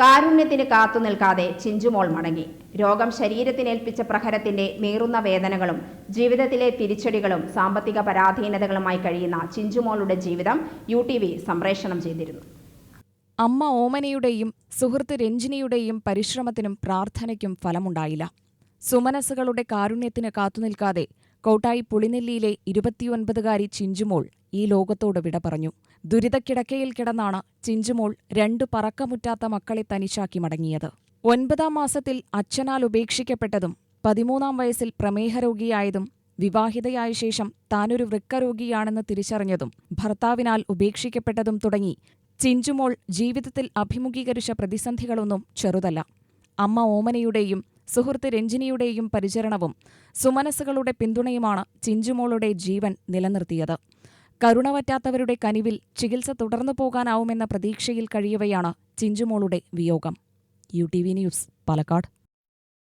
കാരുണ്യത്തിന് കാത്തു നിൽക്കാതെ ചിഞ്ചുമോൾ മടങ്ങി. രോഗം ശരീരത്തിനേൽപ്പിച്ച പ്രഹരത്തിന്റെ നീറുന്ന വേദനകളും ജീവിതത്തിലെ തിരിച്ചടികളും സാമ്പത്തിക പരാധീനതകളുമായി കഴിയുന്ന ചിഞ്ചുമോളുടെ ജീവിതം യു സംപ്രേഷണം ചെയ്തിരുന്നു. അമ്മ ഓമനയുടെയും സുഹൃത്ത് രഞ്ജിനിയുടെയും പരിശ്രമത്തിനും പ്രാർത്ഥനയ്ക്കും ഫലമുണ്ടായില്ല. സുമനസ്സുകളുടെ കാരുണ്യത്തിന് കാത്തുനിൽക്കാതെ കോട്ടായി പുളിനെല്ലിയിലെ ഇരുപത്തിയൊൻപതുകാരി ചിഞ്ചുമോൾ ഈ ലോകത്തോട് വിട പറഞ്ഞു. ദുരിതക്കിടക്കയിൽ കിടന്നാണ് ചിഞ്ചുമോൾ രണ്ടു പറക്കമുറ്റാത്ത മക്കളെ തനിശാക്കി മടങ്ങിയത്. ഒൻപതാം മാസത്തിൽ അച്ഛനാൽ ഉപേക്ഷിക്കപ്പെട്ടതും പതിമൂന്നാം വയസ്സിൽ പ്രമേഹരോഗിയായതും വിവാഹിതയായ ശേഷം താനൊരു വൃക്കരോഗിയാണെന്ന് തിരിച്ചറിഞ്ഞതും ഭർത്താവിനാൽ ഉപേക്ഷിക്കപ്പെട്ടതും തുടങ്ങി ചിഞ്ചുമോൾ ജീവിതത്തിൽ അഭിമുഖീകരിച്ച പ്രതിസന്ധികളൊന്നും ചെറുതല്ല. അമ്മ ഓമനയുടെയും സുഹൃത്ത് രഞ്ജിനിയുടെയും പരിചരണവും സുമനസ്സുകളുടെ പിന്തുണയുമാണ് ചിഞ്ചുമോളുടെ ജീവൻ നിലനിർത്തിയത്. കരുണവറ്റാത്തവരുടെ കനിവിൽ ചികിത്സ തുടർന്നു പോകാനാവുമെന്ന പ്രതീക്ഷയിൽ കഴിയവയാണ് ചിഞ്ചുമോളുടെ വിയോഗം. U T V news Palakkad.